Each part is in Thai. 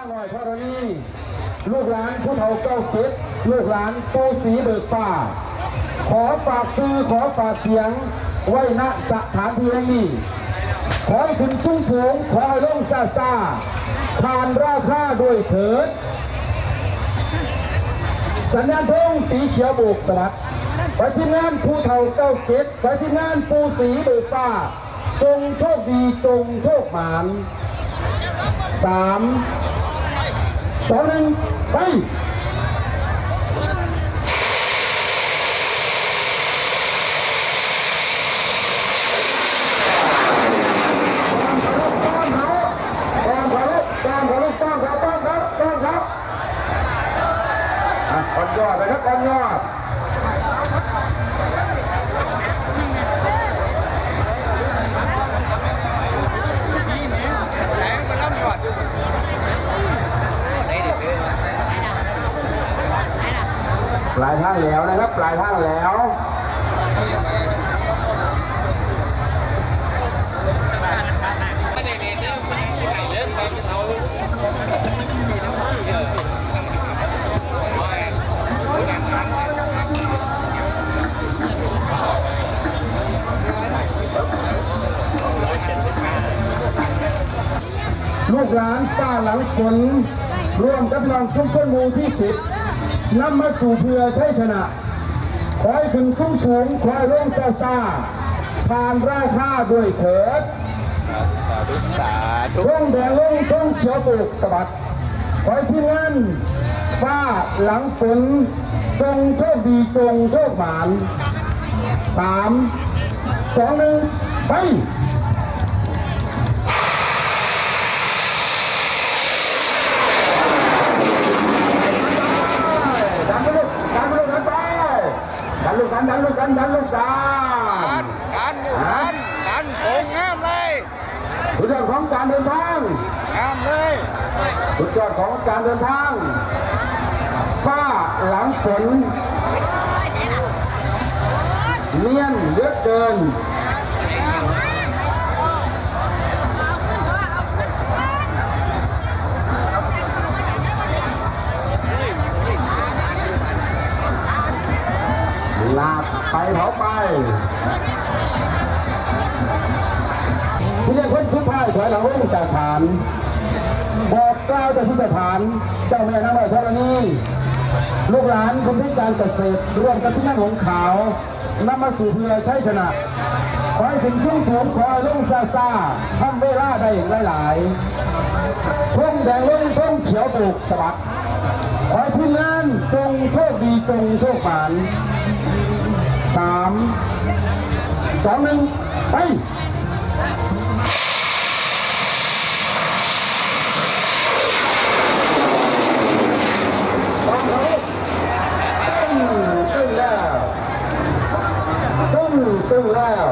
าหน่อยธรณีลูกหลานผู้เฒ่าเก้าเจ็ดลูกหลานปูสีเบิกฟ้าขอฝากซื้อขอฝากเสียง ไว้ณสถานที่แห่งนี้ ขอให้ถึงสูงสูง ขอให้ลงซาซาผ่านราคาด้วยเถิด สัญญาณธงสีเขียวโบกสวัสดไปที่งานภูเทาเก้าเจ็ดไปที่งานปูสีเบิกฟ้าจงโชคดีจงโชคหมานสาม สองหนึ่งไป ต้อนรับต้อนรับต้อนรับต้อนรับต้อนรับต้อนรับอะก่อนยอดนะครับก่อนยอดปลายทางแล้วนะครับ ปลายทางแล้ว ไม่ได้เรียนเรื่องไม่ได้ไหนเรื่องไปเป็นเขาผู้การงาน ลูก หลานป้าหลังฝนร่วมกับน้องชุมชนหมู่ที่สิบนำมาสู่เพื่อใช้ชนะขอให้ถึงสูงสูงขอให้ร่มซาซาผ่านราคาด้วยเถิดสาธุสาธุร่งแดงร่งต้องเขียวปลูกสะบัดขอให้ที่งานป้าหลังฝนจงโชคดีจงโชคหมานสามสองหนึ่งไป ดันไปลูกดันไปลูกดันไป ดันลูกดันดันลูกดันดันลูกดัดันนดันดันดันโป่งงามเลยสุดยอดของการเดินทางงามเลยสุดยอดของการเดินทางฟ้าหลังฝนเนียนเยอะเกิน ลาบ ไปเผาไปที่เรียกคนชุดท้ายถอยหลังลงจากฐาน บอกกล่าวจากที่สถาน เจ้าแม่น้ำอ้อยธรณีลูกหลานคนพิการเกษตรร่วมกับพี่นั่งหงขาว นำมาสู่เพื่อใช้ชนะขอให้ถึงสูงสูงขอให้ลงซาซาทำเวลาได้หลายๆทุ่งแดงลงทุ่งเขียวปลูกสวัสด ขอให้ทีมงานจงโชคดีจงโชคหมานสามสองหนึ่งไปตึ้งตึ้งแล้วตึ้งตึ้งแล้ว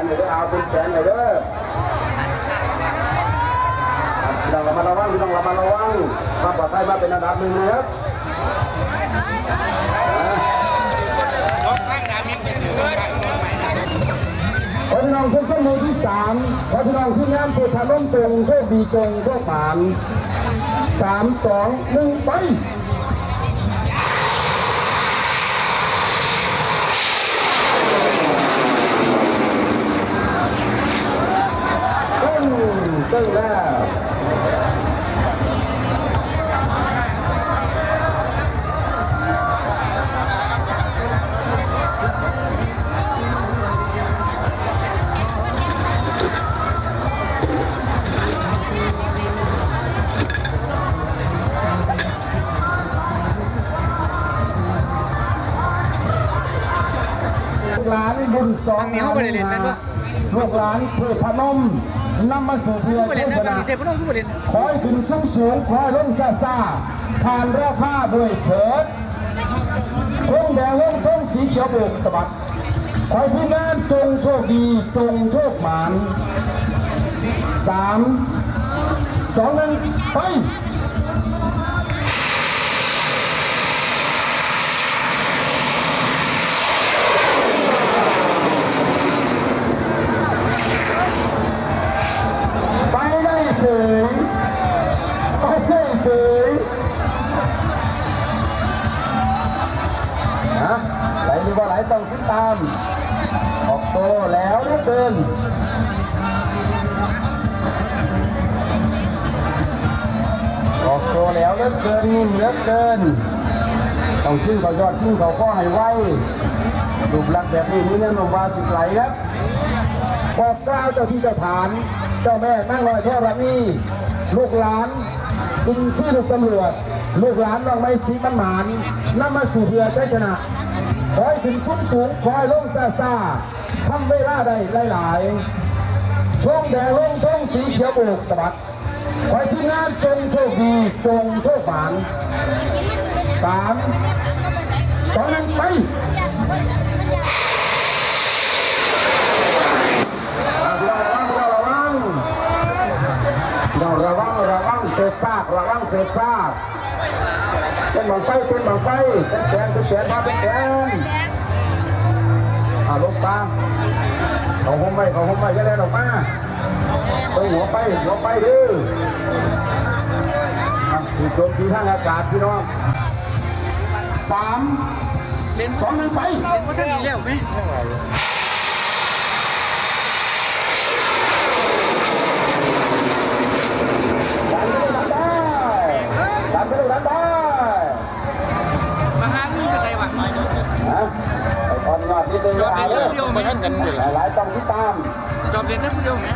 นเลยเด้อเอาเป็นแขนเลยเด้อพี่น้องระมัดระวังพี่น้องระมัดระวังควาปลอดภัยมาเป็นอันดับหนึ่งนะครับขอพี่น้องทุกท่านหมู่ที่สามขอพี่น้องที่งานเปิดทางล้มตรงโชคดีตรงโชคหมานสามสองหนึ่งไป ตึ้ง ตึ้งแล้วลูกหลานบุญสองทางนี้เขาบ่ได้เล่นแม่นบ่ลูกหลานเพื่อพนม นำมาสู่เพื่อผู้เล่ชันยนะชบางนะทีเทพน้องผู้เล่นขอให้ถึงสูงสูงขอให้ล้มซาซาผ่านราคาด้วยเถิดทงแดงลงทงสีเขียวโบกสะบัดขอให้ที่งานจงโชคดีจงโชคหมานสามสองหนึ่งไปไป ต้องติดตาม ออกโตแล้วเลือเกินออกโตแล้วเลือเกินนิ่มเหลือเกินต้องขึ้นเขายอดขึ้นเขาข้อให้ไวรูปลักษณ์แบบนี้มีแนวโน้มวาสิไหลครับบอกกล่าวเจ้าที่เจ้าฐาน เจ้าแม่นั่งลอยแท่ระมีลูกหลานกินชื่อลูกตำรวจ ลูกหลานลองไม่สีมันหมานนำมาสู่เพื่อใจชนะ ขอให้ถึงชุ่มสูงคอยลงซาซาทำเวลาได้หลายๆลงแดงลงทงสีเขียวโบกสะบัดขอให้ทีมงานจงโชคดีจงโชคหมานสามสองหนึ่งไประวังระวังระวังระวังเศษซากระวังเศษซาก เป็นบังไฟเป็นบังไฟเป็นแกนเป็นแกนมาเป็นแกนอ่าลงตาเขาห้องไปเขาห้องไปจะได้ออกมาไปหัวไปหัวไปดื้อถูกโจมตีทางอากาศพี่น้องสามเสองหนึ่งไปเล่นว่าท่านอีกแล้วไหมไปเลยนได้ มาหาเงิน กับใครวะฮะไอ้ตอนงอดนิดนึงก็เอาเลยหลายๆต้องที่ตามจอบเรียนได้ผู้เดียวไหม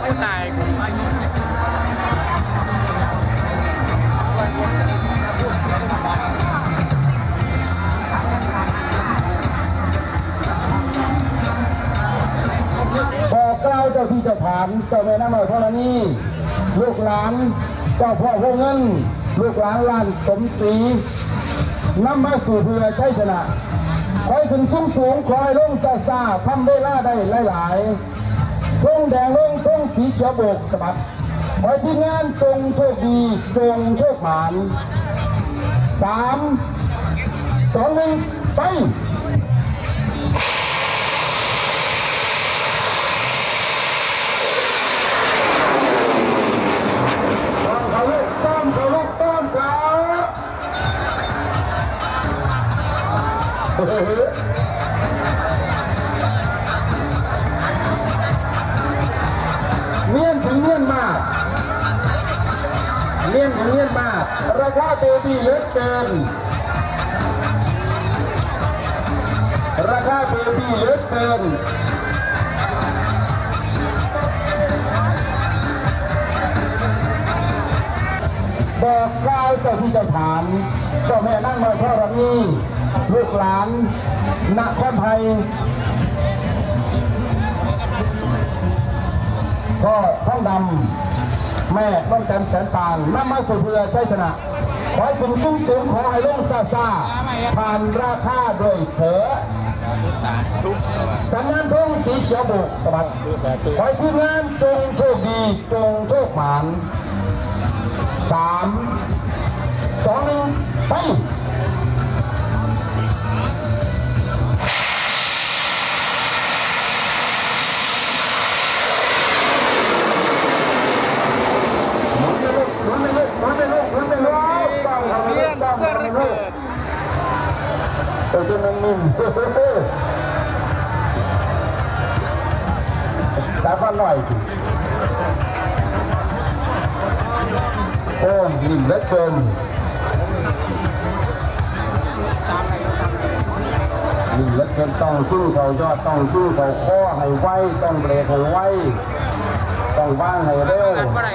ไม่ตายกูบอกกล่าวเจ้าที่เจ้าฐานเจ้าแม่น้ำมันธรณีลูกหลานเจ้าพ่อพวกเงิน ลูกหลานล้านสมศรีนำมาสู่เพื่อใช้ชนะคอยถึงสูงสูงคอยลงซาซาทำได้ล่าได้หลายๆทงแดงลงทงสีเขียวโบกสะบัดขอให้ทีมงานตรงโชคดีตรงโชคหมานสามสองหนึ่งไป เฮ้ยเมียนถึงเมียนมากเมียนถึงเมียนมากราคาเบบี้เหลือเกินราคาเบบี้เหลือเกินบอกกล่าวเจ้าที่เจ้าฐานเจ้าแม่นั่งมาพ่อรันี ลูกหลานนครไทย ก็ท้องดำแม่ต้องจันแสนต่างนำมาสู่เพื่อชัยชนะขอให้ถึงจุ้งสูงขอให้ลุงซาซาผ่านราคาโดยเถอสัญญาณทงสีเขียวโบกสบัดขอให้ทีมงานจงโชคดีจงโชคหมานสามสองหนึ่งไป สายฟันหน่อยสิโอ้นิ่มเลือเกินนิ่มเลือเกินต้องสู้เขายอดต้องสู้เขาข้อให้ไวต้องเบรกให้ไวต้องว่างให้เร็วปั้นเมื่อไหร่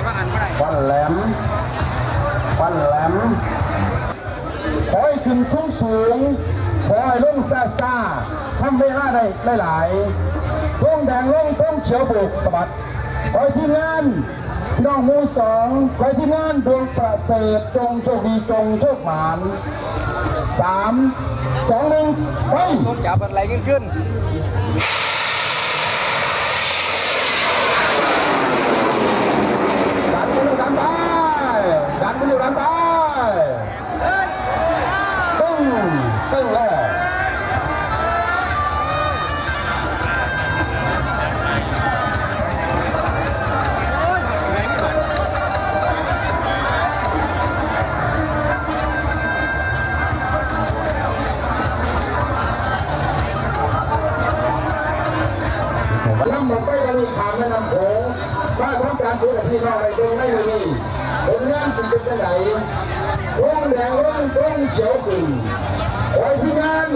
ฟันแหลมฟันแหลมขอให้ขึ้นสูงสูง ขอให้ลงซาซ่าทำเวลาได้หลายๆต้งแดงลงต้องเฉียวบุกสะบัดไปที่งานน้องมูสองไปที่งานดวงประเสริฐจงโชคดีจงโชคหมานสามสองหนึ่งไปต้นจับอะไรขึ้นขึ้นดันไปดันไปดันไปดันไปตึ้งตึ้งเลย มีทางแม่น้ำโขงถ้าทำการคุยกับพี่น้องอะไรตรงไม่มีผลงานสิ่งเป็นจังไหนร่องแดงร่องต้นเฉียวกึ่งขอให้ที่งาน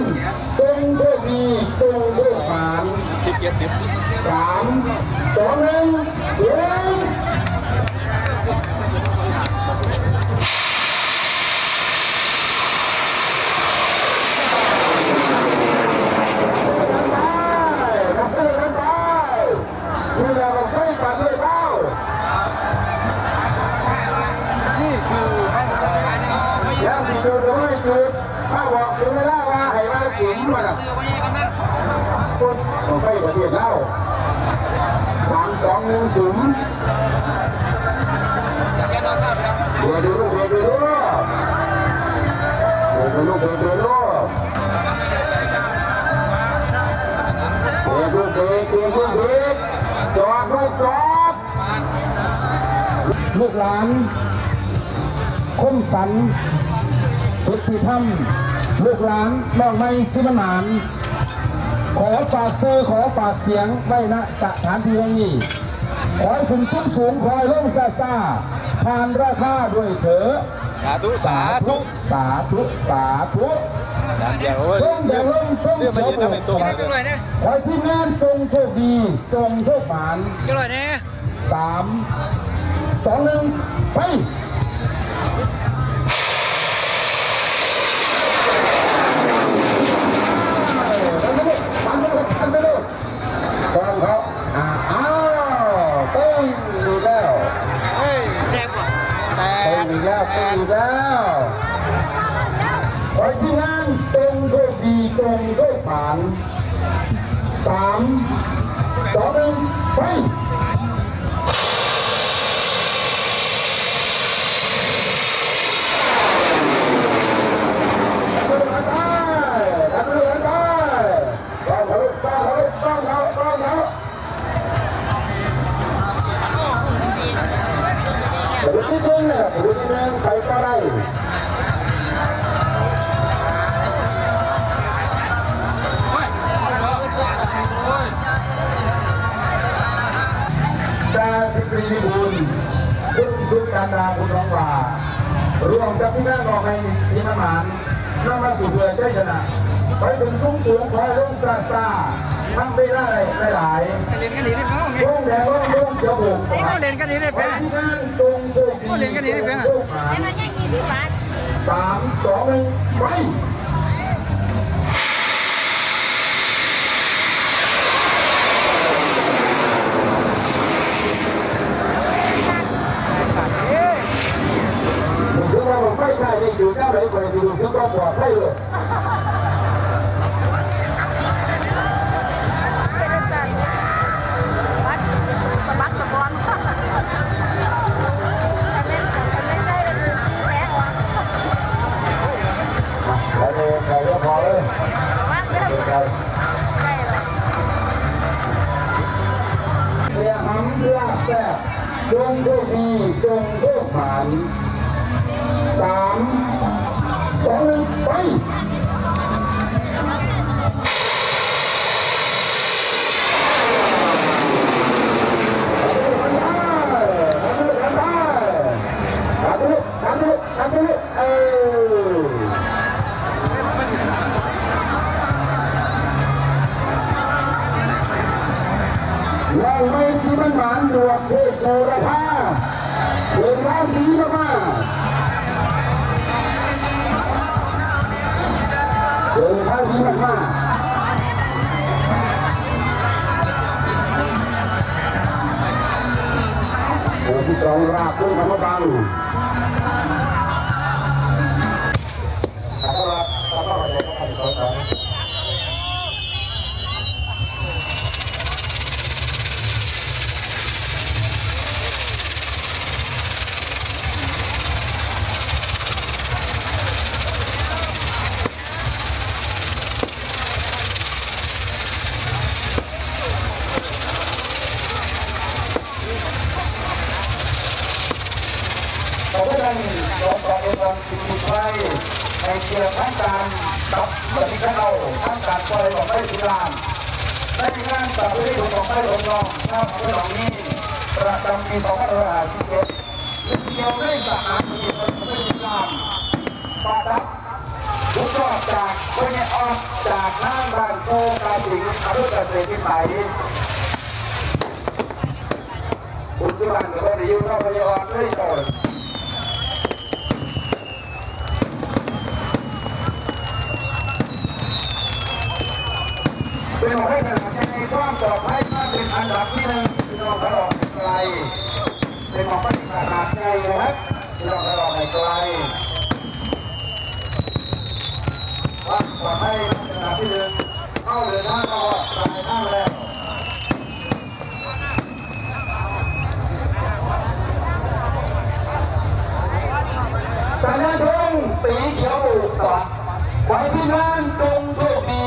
ตรงโชคดีตรงโชคผ่านสิบเจ็ดสิบสามสองหนึ่งศูนย์ จุดหรือไม่จุดถ้าบอกถึงเวลาว่าให้มาสิงมาเสื้วยนนั่นคนของไปประเทศเล่าสามสองหนึ่งศูนย์จากแค่นอนข้าวไปแล้วเดี๋ยวดูลูกเดี๋ยวดูลูกเดี๋ยวดูลูกเดี๋ยวดูลูกเดี๋ยวดูเด็กเดี๋ยวดูเด็กจอดลูกจอดลูกหลานคมสันสุด ที่ทำลูกหลานน้องไม่สิมนาน ขอฝากเสื้อขอฝากเสียงไว้ณสถานที่แห่งนี้ ขอให้ถึงสูงสูงคอยล่มซาซาผ่านราคาด้วยเถอะสาธุสาธุสาธุสาธุเดี๋ยวเว้ยล่มแดงล่มต้มเรื่องมันยืนทำไมตรงขอให้ที่งานจงโชคดีจงโชคหมานอร่อยแน่สามสองหนึ่งไปปัานสามสองหนึ่งไปต้องเขาต้องเขาต้องเขาต้องเขาเดี๋ยวนิดนึงนะเดี๋ยวนิดนึงใครก็ได้าสิกรีวิบูลคุณสุการดาคุณร้องว่าร่วมกับพี่แม่บอกให้ทีมอาหารนำมาสู่เพื่อใจชนะไปถึงสูงสูงคอยลงซาซาทำไปได้หลายเล่นกันดีได้ไหมๆลงแดงลงลงเจ้าบุกเล่นกันดีได้ไปไหมที่นั่นตรงตรงโอ้เล่นกันดีเลยเพื่อนตรงหารมันยังยี่สิบบาทสามสองหนึ่งไป ที่ ง อรุณเกษตรที่ไหนคุณจุบันก็ได้ยืนเข้าพญออกด้วยก่อนเป็นของให้ขนาดในความปลอดภัยมาเป็นอันดับที่หนึ่งพี่น้องตลอดไกลเป็นของปฏิขนาดไกลนะครับพี่น้องตลอดไกลว่าขอให้ขณะที่เดิน เข้าเดินทางก็ตายทางแล้วสัญญาพงสีเขียวบุกสวัสดิ์ไว้ที่นั่นจงโชคดี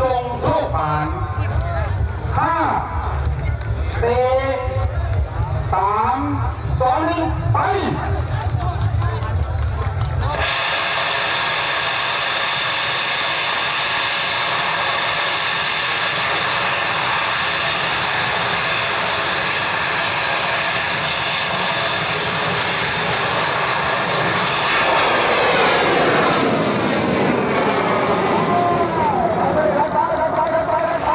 จงโชคผ่านห้าสี่สามสองหนึ่งไปกันไปกันไปกันไปกันไป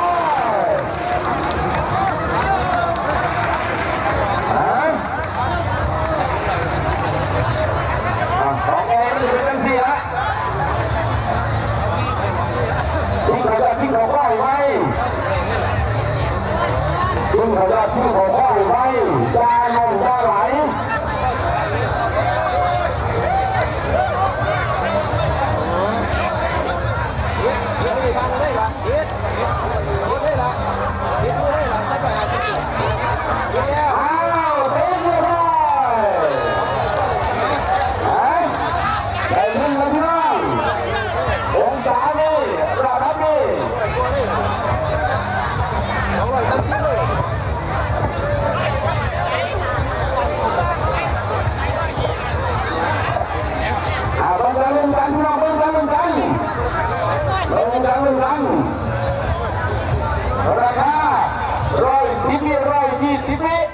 ฮะอะสองเอมันจะเป็นจังสี่ฮะทิ้งขยะทิ้งของข้าวไหม ทิ้งขยะทิ้งของข้าวไหมยาลงยาไหล อ้าวเต็มเลยไปฮะได้เงินแล้วพี่น้ององศานี่ระดับนี่อ่าเบิ่งกันเบิ่งกันพี่น้องเบิ่งกันเบิ่งกันเบิ่งกันเบิ่งกันราคาร้อยสิบวิ ร้อย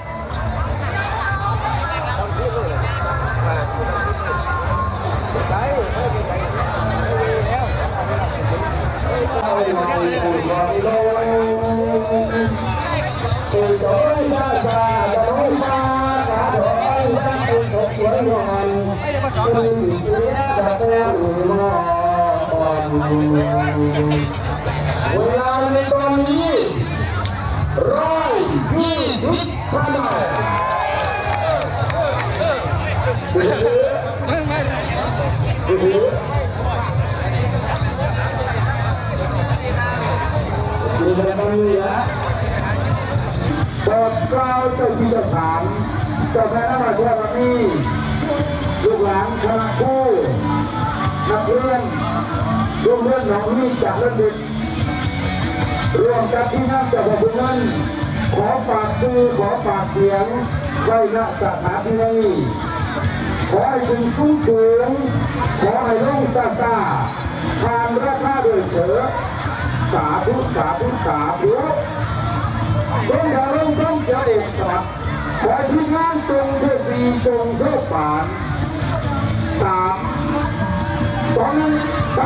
ยี่สิบวิเวลาในตอนนี้ ร้อยยี่สิบพันบาทมีคะแนนตรงนี้นะโปรดเกล้าเจ้าที่เจ้าฐานเจ้าแม่นมาเพื่อนนี้ลูกหลานคณะครูนักเรียนร่วมเรื่องของนี้จากระดับ รวมกับที่นั่งจากบุญนั้นขอฝากซื้อขอฝากเสียงไว้ณสถานที่นี้ขอให้คุณสูงสูงขอให้ลุ่งซาซาทานราคาโดยเถิดสาธุสาธุสาธุจงอย่าลงต้องจะเอกสัตว์ขอที่งานจงเพื่อปีจงเพื่อป่านสามสองหนึ่งไป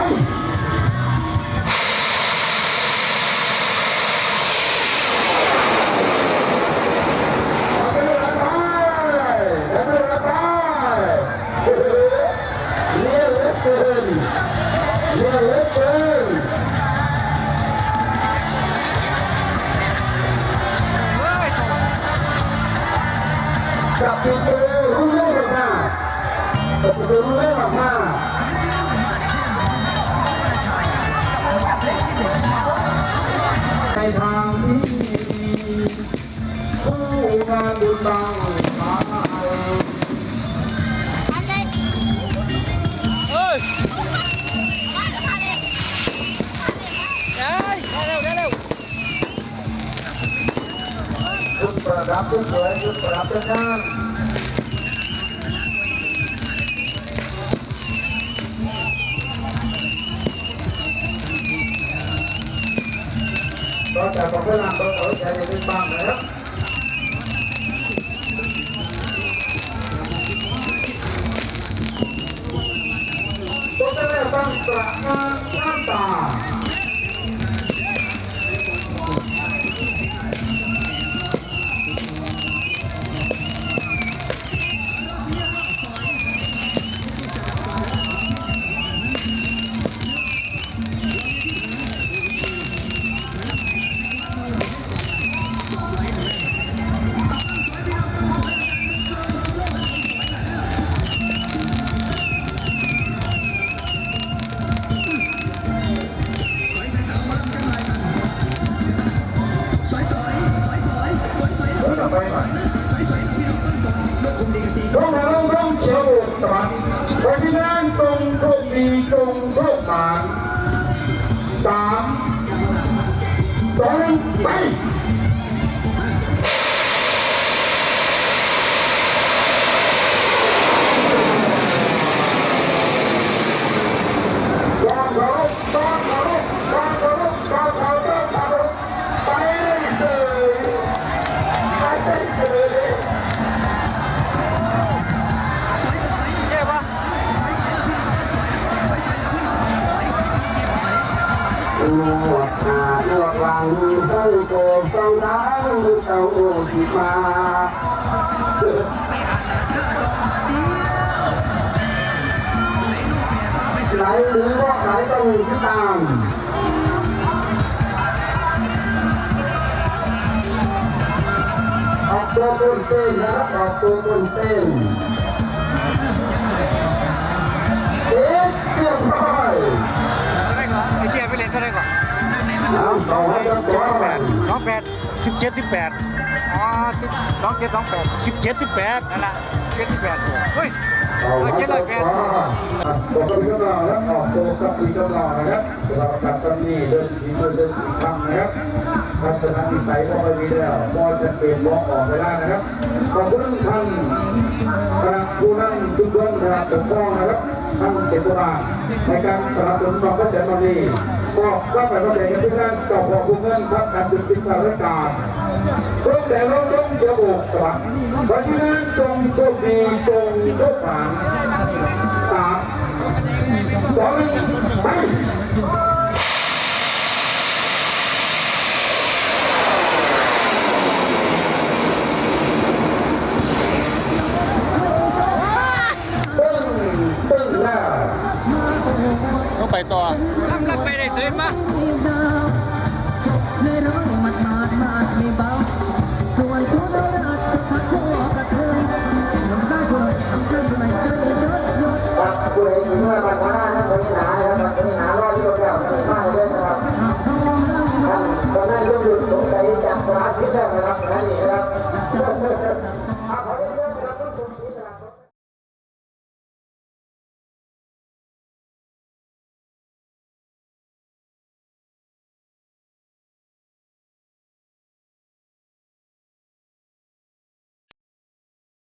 ประดับสวยชุดประดับงามก็จะบอกว่าเราต้องใช้ในบ้างนะครับตัวแรกตั้งตระหน้าตา มาไหลหรือว่าไหลต้องที่ตามออกตัวต้นเต้นนะครับออกตัวต้นเต้นเอ๊ะเรียบร้อยเท่าไหรก่อนไอ้เจ๊ไปเล่นเท่าไหรก่อนเอาต่อให้เราตัวแปดน้องแปดสิบเจ็ดสิบแปด อ๋อสิบสองเจ็ดสองแปดสิบเจ็ดสิบแปดนั่นแหละเจ็ดสิบแปดเฮ้ยเอาเออไว้เจ็ดก่ร้ออนยแปดตัวกับพี่กำลังแล้วออกตัวกับพี่กำลังนะครับเราสัตว์ตำนี้เดินทีเดินทีทำนะครับทัศนวิสัยก็ไม่มีแล้วก็จะเปลี่ยนมองออกไปได้นะครับขอบคุณท่านคณะผู้นั่งทุกท่านนะครับปกป้องนะครับท่านเจตนาในการสนับสนุนความเข้าใจตอ นนี้ก็ก็ไปก็เลยกันที่นั่นต่อขอบคุณเงินครับการจุดติดการราชการร่มแต่ร่มร่มเดียวโอกสวัสดิ์เพราะฉะนั้นจงโชคดีจงโชคหมานสามสองไปตึ้งตึ้งแล้วต้องไปต่อ ท่านตอนนั้นยกหยุดสงสัยจากสมาธิแล้วนะครับนั่นเองนะครับ